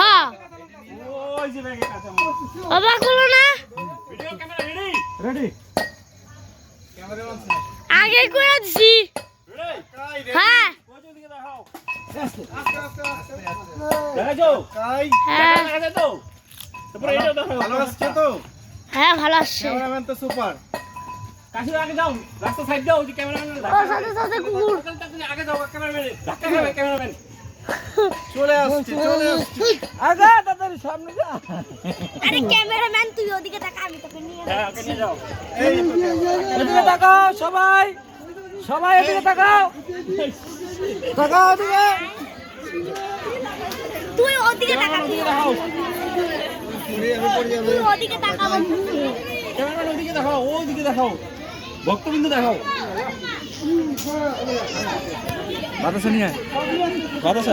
হ্যাঁ। ওই যে ব্যাগে কাঁচামরিচ বাবা খুলো না। ভিডিও ক্যামেরা রেডি রেডি আগে করে দিছি। হ্যাঁ। হ্যাঁ ভালো আসছে। তো হ্যাঁ ভালো আসছে ক্যামেরাম্যান তো সুপার কাশি আগে যাও রাস্তা সাইড দাও ক্যামেরাম্যান সাথে সাথে কুকুর। আগে যাও ক্যামেরাম্যান ধাক্কা খাবে ক্যামেরাম্যান চলে আসছে চলে আসছে। আরে ক্যামেরাম্যান তুই ওদিকে তাকা আমি তোকে নিয়ে হ্যাঁ ওকে নিয়ে যাও। এই এদিকে তাকাও সবাই। সবাই এদিকে তাকাও। তাকাও এদিকে তুই ওদিকে তাকা। ওদিকে দেখাও তুই ওদিকে তাকাবো ক্যামেরাম্যান ওদিকে দেখাও ওদিকে দেখাও। ভক্তবিন্দু দেখাও। বাতাসা নিয়ে বাতাসা?